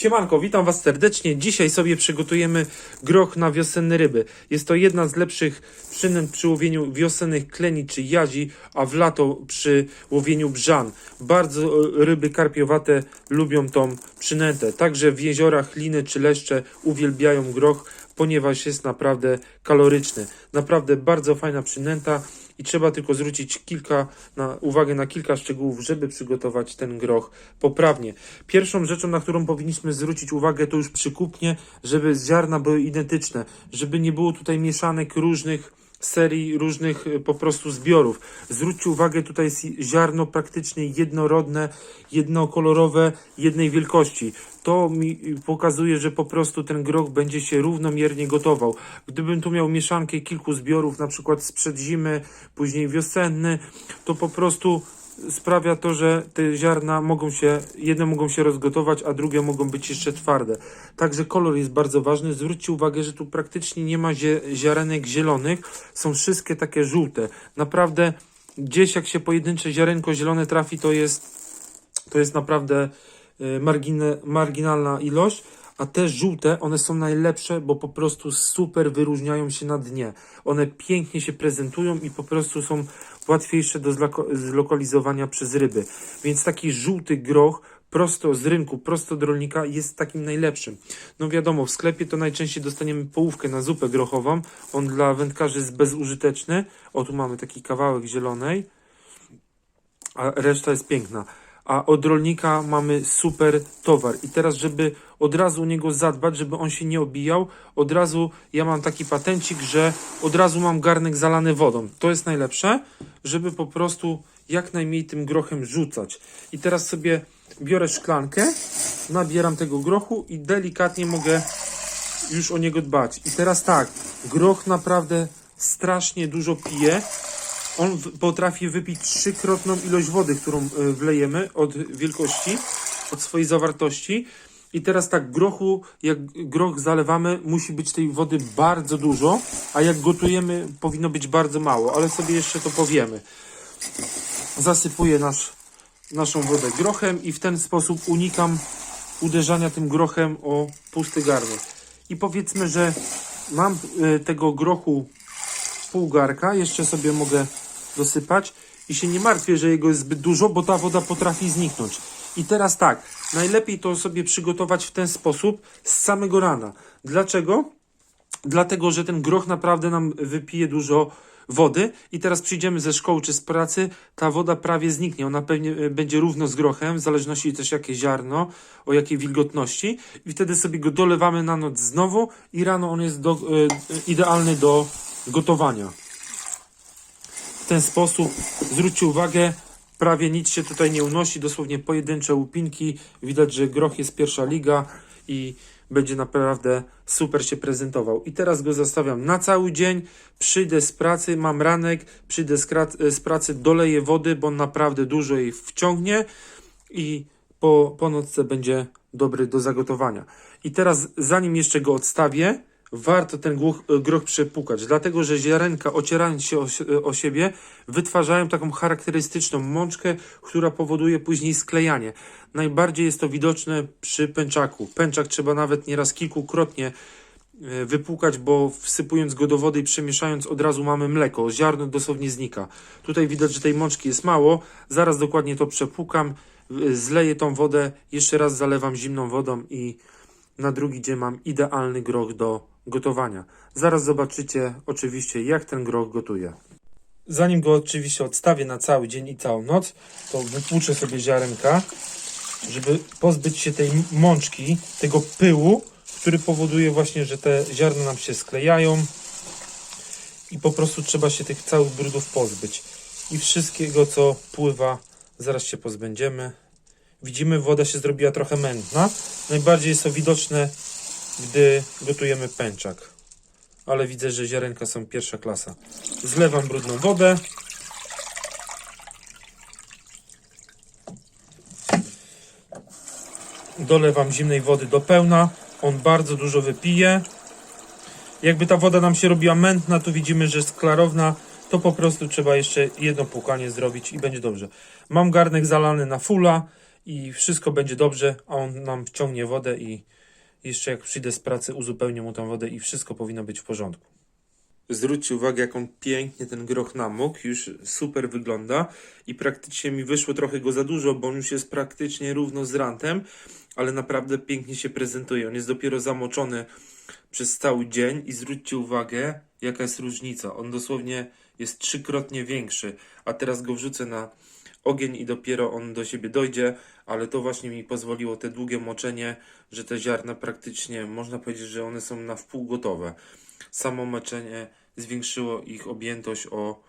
Siemanko, witam Was serdecznie. Dzisiaj sobie przygotujemy groch na wiosenne ryby. Jest to jedna z lepszych przynęt przy łowieniu wiosennych kleni czy jazi, a w lato przy łowieniu brzan. Bardzo e, ryby karpiowate lubią tą przynętę. Także w jeziorach liny czy leszcze uwielbiają groch, ponieważ jest naprawdę kaloryczny. Naprawdę bardzo fajna przynęta i trzeba tylko zwrócić kilka na, uwagę na kilka szczegółów, żeby przygotować ten groch poprawnie. Pierwszą rzeczą, na którą powinniśmy zwrócić uwagę, to już przy kupnie, żeby ziarna były identyczne, żeby nie było tutaj mieszanek różnych serii, różnych y, po prostu zbiorów. Zwróćcie uwagę, tutaj jest ziarno praktycznie jednorodne, jednokolorowe, jednej wielkości. To mi pokazuje, że po prostu ten groch będzie się równomiernie gotował. Gdybym tu miał mieszankę kilku zbiorów, na przykład sprzed zimy, później wiosenny, to po prostu sprawia to, że te ziarna mogą się, jedne mogą się rozgotować, a drugie mogą być jeszcze twarde. Także kolor jest bardzo ważny. Zwróćcie uwagę, że tu praktycznie nie ma ziarenek zielonych, są wszystkie takie żółte. Naprawdę gdzieś jak się pojedyncze ziarenko zielone trafi, to jest to jest naprawdę y, margine, marginalna ilość, a te żółte, one są najlepsze, bo po prostu super wyróżniają się na dnie. One pięknie się prezentują i po prostu są łatwiejsze do zlokalizowania przez ryby. Więc taki żółty groch prosto z rynku, prosto od rolnika jest takim najlepszym. No wiadomo, w sklepie to najczęściej dostaniemy połówkę na zupę grochową. On dla wędkarzy jest bezużyteczny. O, tu mamy taki kawałek zielonej a reszta jest piękna. A od rolnika mamy super towar. I teraz, żeby od razu u niego zadbać, żeby on się nie obijał, od razu ja mam taki patencik, że od razu mam garnek zalany wodą. To jest najlepsze, żeby po prostu jak najmniej tym grochem rzucać. I teraz sobie biorę szklankę, nabieram tego grochu i delikatnie mogę już o niego dbać. I teraz tak, groch naprawdę strasznie dużo pije. On potrafi wypić trzykrotną ilość wody, którą y, wlejemy od wielkości, od swojej zawartości. I teraz tak, grochu, jak groch zalewamy, musi być tej wody bardzo dużo, a jak gotujemy, powinno być bardzo mało, ale sobie jeszcze to powiemy. Zasypuję nasz, naszą wodę grochem i w ten sposób unikam uderzania tym grochem o pusty garnek. I powiedzmy, że mam y, tego grochu pół garka, jeszcze sobie mogę dosypać i się nie martwię, że jego jest zbyt dużo, bo ta woda potrafi zniknąć. I teraz tak, najlepiej to sobie przygotować w ten sposób z samego rana. Dlaczego? Dlatego, że ten groch naprawdę nam wypije dużo wody i teraz przyjdziemy ze szkoły czy z pracy, ta woda prawie zniknie. Ona pewnie e, będzie równo z grochem, w zależności też jakie ziarno, o jakiej wilgotności i wtedy sobie go dolewamy na noc znowu i rano on jest do, e, idealny do gotowania. Ten sposób zwróćcie uwagę, prawie nic się tutaj nie unosi, dosłownie pojedyncze łupinki. Widać, że groch jest pierwsza liga i będzie naprawdę super się prezentował. I teraz go zostawiam na cały dzień. Przyjdę z pracy, mam ranek, przyjdę z, z pracy, doleję wody, bo on naprawdę dużo jej wciągnie i po, po nocce będzie dobry do zagotowania. I teraz, zanim jeszcze go odstawię, warto ten głuch, groch przepukać, dlatego że ziarenka ocierając się o, si- o siebie wytwarzają taką charakterystyczną mączkę, która powoduje później sklejanie. Najbardziej jest to widoczne przy pęczaku. Pęczak trzeba nawet nieraz kilkukrotnie e, wypłukać, bo wsypując go do wody i przemieszając od razu mamy mleko. Ziarno dosłownie znika. Tutaj widać, że tej mączki jest mało. Zaraz dokładnie to przepłukam, zleję tą wodę, jeszcze raz zalewam zimną wodą i na drugi dzień mam idealny groch do gotowania. Zaraz zobaczycie oczywiście jak ten groch gotuje. Zanim go oczywiście odstawię na cały dzień i całą noc, to wypłuczę sobie ziarenka, żeby pozbyć się tej mączki, tego pyłu, który powoduje właśnie, że te ziarna nam się sklejają i po prostu trzeba się tych całych brudów pozbyć. I wszystkiego, co pływa, zaraz się pozbędziemy. Widzimy, woda się zrobiła trochę mętna. Najbardziej jest to widoczne, gdy gotujemy pęczak. Ale widzę, że ziarenka są pierwsza klasa. Zlewam brudną wodę. Dolewam zimnej wody do pełna. On bardzo dużo wypije. Jakby ta woda nam się robiła mętna, to widzimy, że jest klarowna. To po prostu trzeba jeszcze jedno płukanie zrobić i będzie dobrze. Mam garnek zalany na fulla i wszystko będzie dobrze, a on nam wciągnie wodę i jeszcze jak przyjdę z pracy uzupełnię mu tą wodę i wszystko powinno być w porządku. Zwróćcie uwagę, jaką pięknie ten groch namógł, już super wygląda i praktycznie mi wyszło trochę go za dużo, bo on już jest praktycznie równo z rantem, ale naprawdę pięknie się prezentuje. On jest dopiero zamoczony przez cały dzień i zwróćcie uwagę, jaka jest różnica. On dosłownie jest trzykrotnie większy, a teraz go wrzucę na ogień i dopiero on do siebie dojdzie, ale to właśnie mi pozwoliło te długie moczenie, że te ziarna praktycznie, można powiedzieć, że one są na wpół gotowe. Samo moczenie zwiększyło ich objętość o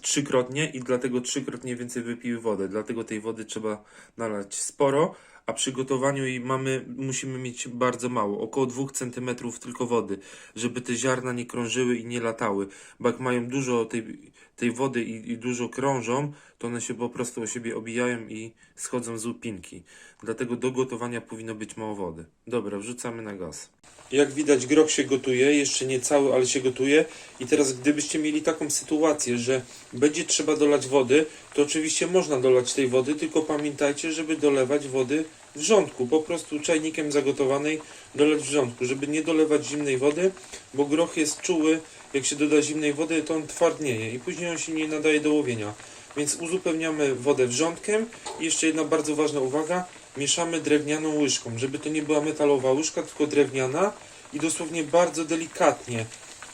trzykrotnie i dlatego trzykrotnie więcej wypiły wodę. Dlatego tej wody trzeba nalać sporo, a przy gotowaniu jej mamy, musimy mieć bardzo mało, około 2 cm tylko wody, żeby te ziarna nie krążyły i nie latały, bo jak mają dużo tej, tej wody i, i dużo krążą, to one się po prostu o siebie obijają i schodzą z łupinki. Dlatego do gotowania powinno być mało wody. Dobra, wrzucamy na gaz. Jak widać, groch się gotuje, jeszcze nie cały, ale się gotuje. I teraz, gdybyście mieli taką sytuację, że będzie trzeba dolać wody, to oczywiście można dolać tej wody, tylko pamiętajcie, żeby dolewać wody w rządku. Po prostu czajnikiem zagotowanej dolać w rządku, żeby nie dolewać zimnej wody, bo groch jest czuły. Jak się doda zimnej wody, to on twardnieje i później on się nie nadaje do łowienia. Więc uzupełniamy wodę wrzątkiem. I jeszcze jedna bardzo ważna uwaga. Mieszamy drewnianą łyżką, żeby to nie była metalowa łyżka, tylko drewniana i dosłownie bardzo delikatnie,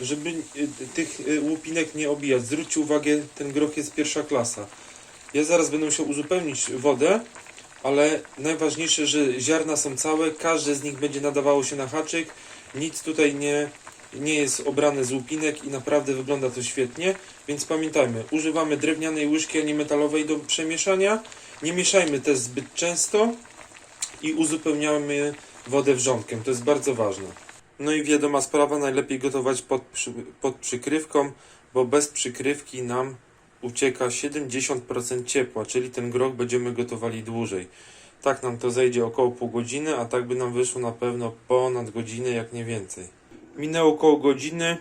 żeby y, tych y, łupinek nie obijać. Zwróćcie uwagę, ten groch jest pierwsza klasa. Ja zaraz będę musiał uzupełnić wodę, ale najważniejsze, że ziarna są całe, każde z nich będzie nadawało się na haczyk, nic tutaj nie, nie jest obrane z łupinek i naprawdę wygląda to świetnie, więc pamiętajmy, używamy drewnianej łyżki, a nie metalowej do przemieszania, nie mieszajmy też zbyt często i uzupełniamy wodę wrzątkiem, to jest bardzo ważne. No i wiadoma sprawa, najlepiej gotować pod, pod przykrywką, bo bez przykrywki nam ucieka 70% ciepła, czyli ten groch będziemy gotowali dłużej. Tak nam to zejdzie około pół godziny, a tak by nam wyszło na pewno ponad godzinę, jak nie więcej. Minęło około godziny.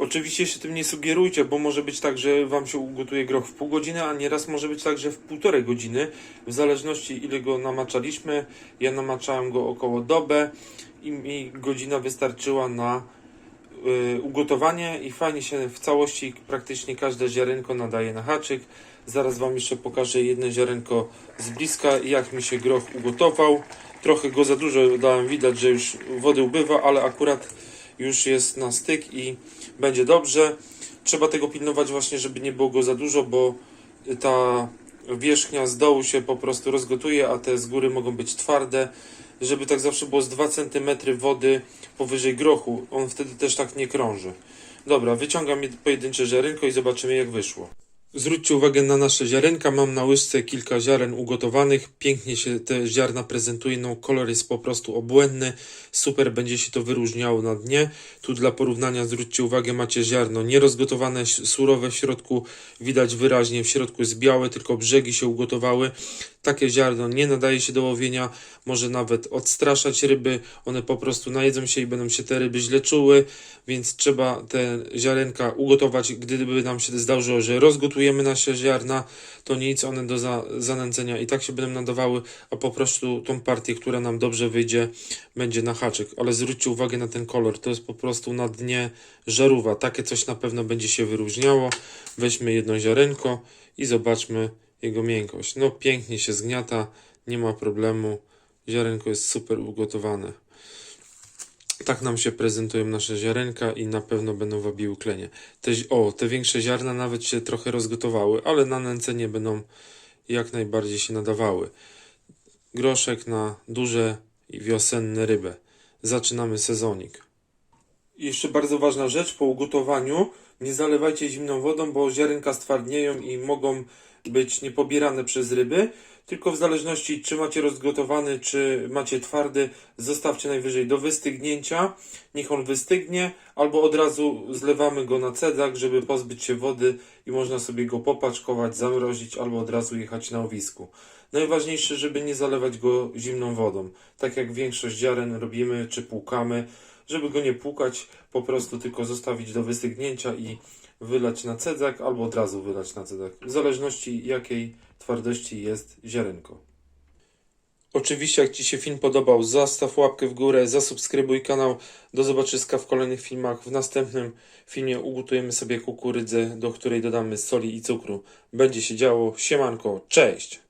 Oczywiście się tym nie sugerujcie, bo może być tak, że Wam się ugotuje groch w pół godziny, a nieraz może być tak, że w półtorej godziny, w zależności ile go namaczaliśmy. Ja namaczałem go około dobę i mi godzina wystarczyła na y, ugotowanie i fajnie się w całości praktycznie każde ziarenko nadaje na haczyk. Zaraz Wam jeszcze pokażę jedno ziarenko z bliska, jak mi się groch ugotował. Trochę go za dużo dałem, widać, że już wody ubywa, ale akurat już jest na styk i będzie dobrze. Trzeba tego pilnować właśnie, żeby nie było go za dużo, bo ta wierzchnia z dołu się po prostu rozgotuje, a te z góry mogą być twarde. Żeby tak zawsze było z 2 cm wody powyżej grochu, on wtedy też tak nie krąży. Dobra, wyciągam jed- pojedyncze ziarenko i zobaczymy jak wyszło. Zwróćcie uwagę na nasze ziarenka. Mam na łyżce kilka ziaren ugotowanych. Pięknie się te ziarna prezentują. No, kolor jest po prostu obłędny. Super będzie się to wyróżniało na dnie. Tu dla porównania zwróćcie uwagę, macie ziarno nierozgotowane, surowe w środku. Widać wyraźnie, w środku jest białe, tylko brzegi się ugotowały. Takie ziarno nie nadaje się do łowienia, może nawet odstraszać ryby. One po prostu najedzą się i będą się te ryby źle czuły, więc trzeba te ziarenka ugotować. Gdyby nam się zdarzyło, że rozgotujemy nasze ziarna, to nic, one do za, i tak się będą nadawały, a po prostu tą partię, która nam dobrze wyjdzie, będzie na haczyk. Ale zwróćcie uwagę na ten kolor, to jest po prostu na dnie żarówa. Takie coś na pewno będzie się wyróżniało. Weźmy jedno ziarenko i zobaczmy jego miękkość. No pięknie się zgniata, nie ma problemu. Ziarenko jest super ugotowane. Tak nam się prezentują nasze ziarenka i na pewno będą wabiły klenie. Te, o, te większe ziarna nawet się trochę rozgotowały, ale na nęcenie będą jak najbardziej się nadawały. Groszek na duże i wiosenne ryby. Zaczynamy sezonik. Jeszcze bardzo ważna rzecz, po ugotowaniu nie zalewajcie zimną wodą, bo ziarenka stwardnieją i mogą być niepobierane przez ryby, tylko w zależności czy macie rozgotowany, czy macie twardy, zostawcie najwyżej do wystygnięcia, niech on wystygnie, albo od razu zlewamy go na cedzak, żeby pozbyć się wody i można sobie go popaczkować, zamrozić, albo od razu jechać na owisku. Najważniejsze, żeby nie zalewać go zimną wodą, tak jak większość ziaren robimy, czy płukamy, żeby go nie płukać, po prostu tylko zostawić do wystygnięcia i wylać na cedzak albo od razu wylać na cedzak, w zależności jakiej twardości jest ziarenko. Oczywiście, jak Ci się film podobał, zostaw łapkę w górę, zasubskrybuj kanał. Do zobaczyska w kolejnych filmach. W następnym filmie ugotujemy sobie kukurydzę, do której dodamy soli i cukru. Będzie się działo. Siemanko, cześć!